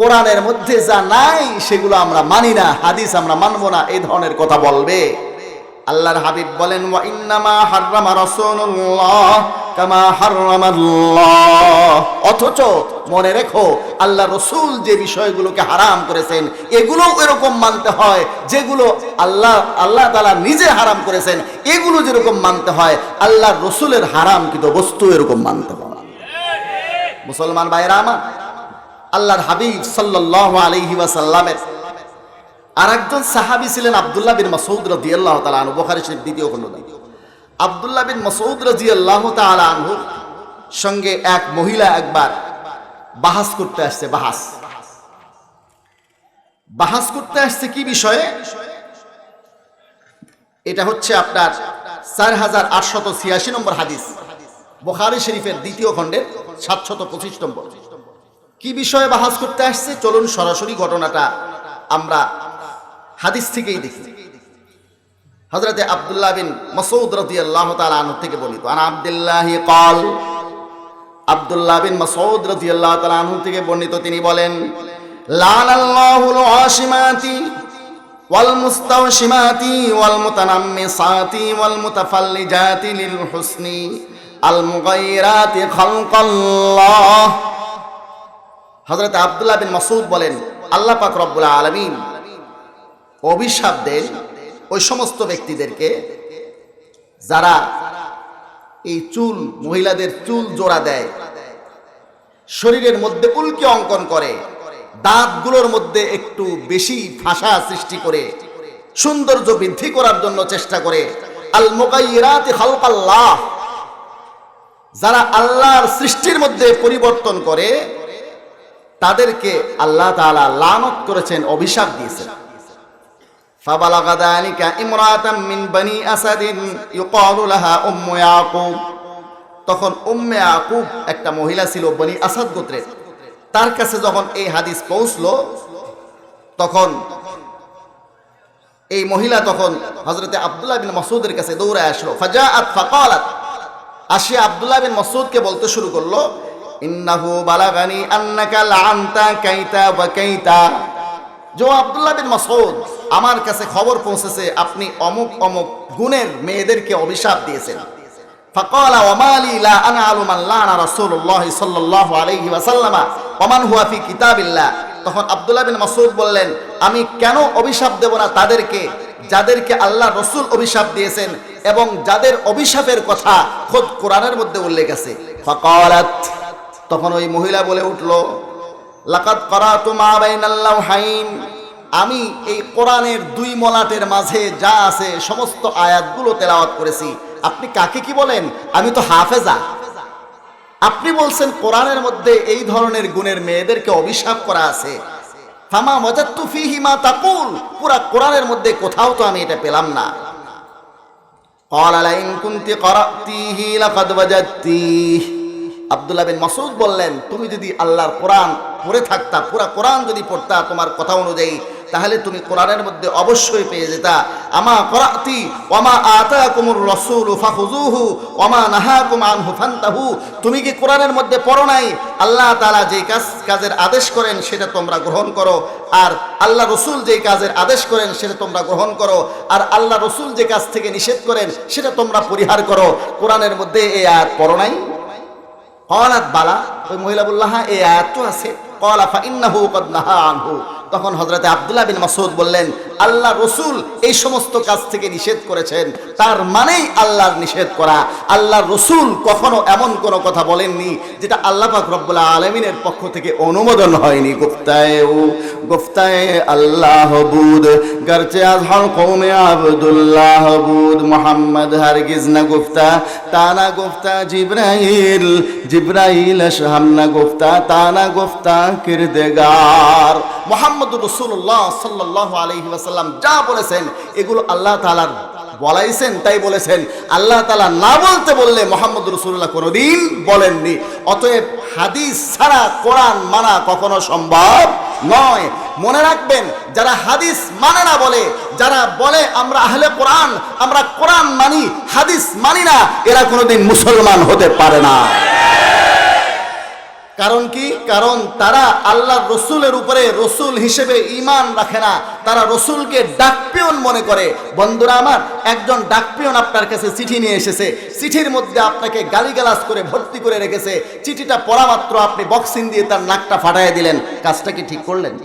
কোরআনের মধ্যে যা নাই, সেগুলো আমরা মানি না, হাদিস আমরা মানব না, এই ধরনের কথা বলবে। আল্লাহর হাবিব বলেন, ওয়া ইন্নামা হাররামা রাসূলুল্লাহ কামা হাররামাল্লাহ। অথচ মনে রেখো, আল্লাহ রসুল যে বিষয়গুলোকে হারাম করেছেন, এগুলো এরকম মানতে হয়, যেগুলো আল্লাহ আল্লাহ তাআলা নিজে হারাম করেছেন, এগুলো যেরকম মানতে হয়, আল্লাহ রসুলের হারাম কিন্তু বস্তু এরকম মানতে হয়। মুসলমান ভাইরা আমার আল্লাহর হাবিব সাল্লাল্লাহু আলাইহি ওয়াসাল্লামের আর একজন সাহাবী ছিলেন আব্দুল্লাহ বিন মাসউদ রাদিয়াল্লাহু তাআলা আনহু, বুখারী শরীফ দ্বিতীয় খণ্ড আব্দুল্লাহ বিন মাসউদ রাদিয়াল্লাহু তাআলা আনহু সঙ্গে এক মহিলা একবার বাহাস করতে আসছে, বাহাস। বাহাস করতে আসছে কি বিষয়ে? এটা হচ্ছে আপনার চার হাজার আটশত ছিয়াশি নম্বর হাদিস, বোখারি শরীফের দ্বিতীয় খণ্ডের সাতশত পঁচিশ নম্বর। কি বিষয়ে বাহাস করতে আসছে চলুন সরাসরি ঘটনাটা আমরা হাদিস থেকেই দেখি হজরতে আব্দুল্লাহ বিন মাসউদ রাদিয়াল্লাহু তাআলা আনহু থেকে বলিত আন আব্দুল্লাহি قال আব্দুল্লাহ বিন মাসউদ রাদিয়াল্লাহু তাআলা আনহু থেকে বর্ণিত তিনি বলেন লানাল্লাহুল ওয়াশিমাতি ওয়াল মুস্তাওশিমাতি ওয়াল মুতানাম্মিসাতি ওয়াল মুতাফাল্লিজাতি লিল হুসনি মুগাইরাতি খালকাল্লাহ বিন মাসউদ বলেন, আল্লাহ পাক রব্বুল আলামিন অভিশাপ দেন ওই সমস্ত ব্যক্তিদেরকে যারা এই চুল, মহিলাদের চুল জোড়া দেয়। শরীরের মধ্যে উল্কি অঙ্কন করে, দাঁতগুলোর মধ্যে একটু বেশি ফাঁসা সৃষ্টি করে সৌন্দর্য বৃদ্ধি করার জন্য চেষ্টা করে। আল মোকাইরাতে যারা আল্লাহর সৃষ্টির মধ্যে পরিবর্তন করে তাদেরকে আল্লাহ তাআলা লানত করেছেন অভিশাপ দিয়েছেন فبلغ ذلك امرأة من بني أسد يقال لها أم يعقوب তখন উম্মে আকুব একটা মহিলা ছিল বনি আসাদ গোত্রের তার কাছে যখন এই হাদিস পৌঁছলো তখন এই মহিলা তখন হজরতে আব্দুল্লাহ বিন মাসুদের কাছে দৌড়ায় আসলো ফাজাআত ফাকালাত আসিয়া আব্দুল্লাহ বিন মাসুদকে বলতে শুরু করলো ইন্নাহু বালাগানি আন্নাকা লাআনতা কাইতা ওয়া কাইতা। জো আব্দুল্লাহ বিন মাসউদ, আমার কাছে খবর পৌঁছেছে, আপনি অমুক অমুক গুণের মেয়েদেরকে অভিশাপ দিয়েছেন। ফাকালা ওয়ামালি লা আনা আলমান লানা রাসূলুল্লাহ সাল্লাল্লাহু আলাইহি ওয়াসাল্লাম ওয়ামান হুয়া ফি কিতাবিল্লাহ। তখন আব্দুল্লাহ বিন মাসউদ বললেন, আমি কেন অভিশাপ দেব না তাদেরকে, যাদেরকে আল্লাহ রসুল অভিশাপ দিয়েছেন এবং যাদের অভিশাপের কথা খোদ কোরআনের মধ্যে উল্লেখ আছে? ফকালাত তখন ওই মহিলা বলে উঠলো লাকাত করাতু মা বাইনাল্লাহ হাইন আমি এই কোরআনের দুই মলাটের মাঝে যা আছে সমস্ত আয়াতগুলো তেলাওয়াত করেছি আপনি কাকে কি বলেন আমি তো হাফেজা আপনি বলছেন কোরআনের মধ্যে এই ধরনের গুণের মেয়েদেরকে অভিশাপ করা আছে ফামা মজাত্তু ফিহি মা তাকুল পুরা কোরআনের মধ্যে কোথাও তো আমি এটা পেলাম না قال لئن كنت قرأتيه لقد وجدتيه আব্দুল্লাহ বিন মাসুদ বললেন, তুমি যদি আল্লাহর কোরআন পড়ে থাকতা, পুরা কোরআন যদি পড়তা তোমার কথা অনুযায়ী, তাহলে তুমি কোরআনের মধ্যে অবশ্যই পেয়ে যেতা। আমা করাতি ওমা আতা কুমুর রসুল ফাহুজুহু ওমা নাহাকুম আনহু ফান্তাহু। তুমি কি কোরআনের মধ্যে পড়ো নাই? আল্লাহ তালা যে কাজ, কাজের আদেশ করেন, সেটা তোমরা গ্রহণ করো। আর আল্লাহ রসুল যে কাজের আদেশ করেন, সেটা তোমরা গ্রহণ করো। আর আল্লাহ রসুল যে কাজ থেকে নিষেধ করেন, সেটা তোমরা পরিহার করো। কোরআনের মধ্যে এই আয়াত পড়ো নাই? কলাত বালা, ওই মহিলা বলল হ্যাঁ এই আয়াত তো আছে। কলাফা ইন্না ইন্নাহু কদ নাহা আনহু। তখন হজরতে আব্দুল্লাহ বিন মাসুদ বললেন, আল্লাহ রসুল এই সমস্ত কাজ থেকে নিষেধ করেছেন। তার মানেই আল্লাহর নিষেধ করা। আল্লাহ রসুল কখনো এমন কোনো কথা বলেননি যেটা আল্লাহ পাক রব্বুল আলমিনের পক্ষ থেকে অনুমোদন হয়নি। গুফতায় ও গুফতায় আল্লাহ বুদ গরচে আজহার কৌমে আবদুল্লাহ বুদ মোহাম্মদ হারগিজ না গুফতা তানা গুফতা জিব্রাইল জিব্রাইল হামনা গুফতা তানা গুফতা কিরদেগার। মোহাম্মদ রসুল্লাহ সাল্লাহ আলহি ওয়াসাল্লাম যা বলেছেন, এগুলো আল্লাহ তালার বলাইছেন, তাই বলেছেন। আল্লাহ তালা না বলতে বললে মোহাম্মদ রসুল্লাহ কোনোদিন বলেননি। অতএব হাদিস ছাড়া কোরআন মানা কখনো সম্ভব নয়। মনে রাখবেন, যারা হাদিস মানে না বলে, যারা বলে আমরা আহলে কোরআন, আমরা কোরআন মানি, হাদিস মানি না, এরা কোনোদিন মুসলমান হতে পারে না। কারণ কি? কারণ তারা আল্লাহ রসুলের উপরে রসুল হিসেবে ইমান রাখে না। তারা রসুলকে ডাকপিয়ন মনে করে। বন্ধুরা আমার, একজন ডাকপিয়ন আপনার কাছে চিঠি নিয়ে এসেছে। চিঠির মধ্যে আপনাকে গালিগালাজ করে ভর্তি করে রেখেছে। চিঠিটা পড়া মাত্র আপনি বক্সিং দিয়ে তার নাকটা ফাটাইয়া দিলেন। কাজটা কি ঠিক করলেন?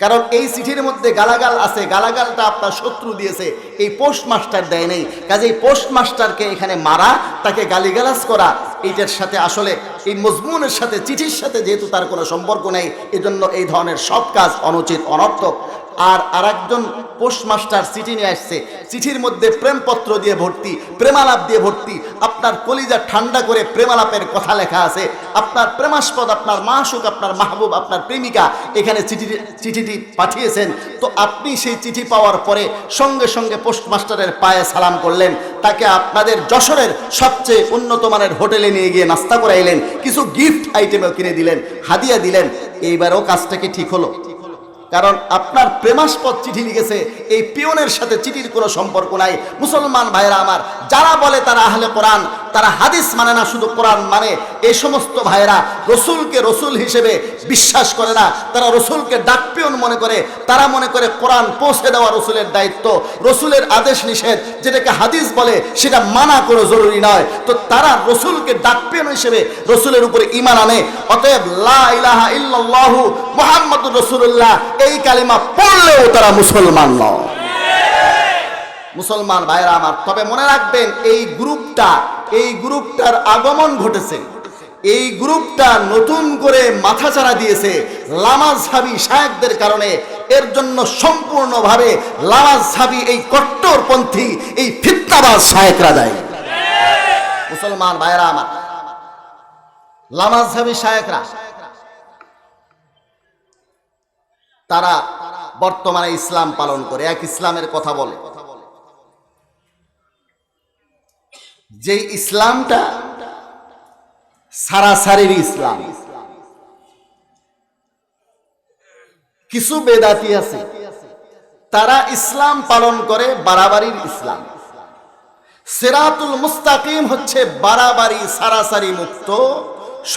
কারণ এই চিঠির মধ্যে গালাগাল আছে। গালাগালটা আপনার শত্রু দিয়েছে। এই পোস্ট মাস্টার দেয় নেই। কাজে এই পোস্ট মাস্টারকে এখানে মারা, তাকে গালিগালাজ করা এইটার সাথে আসলে এই মজমুনের সাথে, চিঠির সাথে যেহেতু তার কোনো সম্পর্ক নেই, এজন্য এই ধরনের সব কাজ অনুচিত, অনর্থক। আর আরেকজন পোস্টমাস্টার চিঠি নিয়ে আসছে। চিঠির মধ্যে প্রেমপত্র দিয়ে ভর্তি, প্রেমালাপ দিয়ে ভর্তি। আপনার কলিজা ঠান্ডা করে প্রেমালাপের কথা লেখা আছে। আপনার প্রেমাস্পদ, আপনার মাসুক, আপনার মাহবুব, আপনার প্রেমিকা এখানে চিঠিটি চিঠিটি পাঠিয়েছেন। তো আপনি সেই চিঠি পাওয়ার পরে সঙ্গে সঙ্গে পোস্টমাস্টারের পায়ে সালাম করলেন। তাকে আপনাদের যশোরের সবচেয়ে উন্নত মানের হোটেলে নিয়ে গিয়ে নাস্তা করাইলেন, কিছু গিফট আইটেমও কিনে দিলেন, হাদিয়া দিলেন। এইবারও কাজটা কি ঠিক হলো? কারণ আপনার প্রেমাস্পদ চিঠি লিখেছে, এই পিয়নের সাথে চিঠির কোনো সম্পর্ক নাই। মুসলমান ভাইরা আমার, যারা বলে তারা আহলে কোরআন তারা হাদিস মানে না, শুধু কোরআন মানে। এই সমস্ত ভাইরা রসুলকে রসুল হিসেবে বিশ্বাস করে না। তারা রসুলকে ডাকপিয়ন মনে করে। তারা মনে করে কোরআন পৌঁছে দেওয়া রসুলের দায়িত্ব। রসুলের আদেশ নিষেধ, যেটাকে হাদিস বলে, সেটা মানা কোনো জরুরি নয়। তো তারা রসুলকে ডাকপিয়ন হিসেবে রসুলের উপরে ইমান আনে। অতএব লা ইলাহা ইল্লাল্লাহু মুহাম্মাদুর রাসূলুল্লাহ, এই কালিমা পড়লেও তারা মুসলমান নয়। মুসলমান ভাইরা আমার, তবে মনে রাখবেন এই গ্রুপটা, এই গ্রুপটার আগমন ঘটেছে। এই গ্রুপটা নতুন করে মাথা মাথাচাড়া দিয়েছে লামাজ হাবি শায়েকদের কারণে। এর জন্য সম্পূর্ণভাবে লামাজ হাবি এই কট্টরপন্থী, এই ফিতনাবাজ শায়েকরা দেয়। মুসলমান ভাইরা আমার শায়েকরা, তারা বর্তমানে ইসলাম পালন করে, এক ইসলামের কথা বলে। যে ইসলামটা সারাসারির ইসলাম। কিছু বেদাতি আছে, তারা ইসলাম পালন করে বাড়াবাড়ির ইসলাম। সেরাতুল মুস্তাকিম হচ্ছে বাড়াবাড়ি, সারাসারি মুক্ত,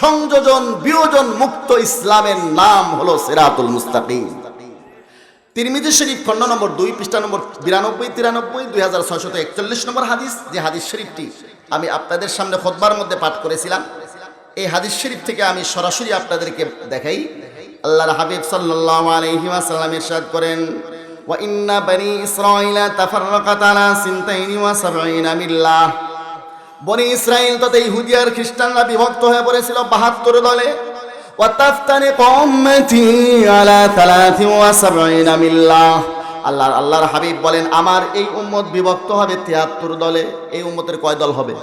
সংযোজন, বিয়োজন মুক্ত ইসলামের নাম হলো সেরাতুল মুস্তাকিম। তিরমিজি শরীফ খণ্ড নম্বর দুই, পৃষ্ঠা নম্বর বিরানব্বই, তিরানব্বই, দুই হাজার ছয়শত একচল্লিশ নম্বর হাদিস, যে হাদিস শরীফটি আমি আপনাদের সামনে খোদবার মধ্যে পাঠ করেছিলাম। এই হাদিস শরীফ থেকে আমি সরাসরি আপনাদেরকে দেখাই। আল্লাহর হাবিব সাল্লাল্লাহু আলাইহি ইরশাদ করেন, ওয়া আলা তথা খ্রিস্টানরা বিভক্ত হয়ে পড়েছিল 72 দলে। আলা আল্লাহর আল্লাহর হাবিব বলেন, আমার এই উম্মত বিভক্ত হবে তিয়াত্তর দলে, এই উম্মতের কয় দল হবে?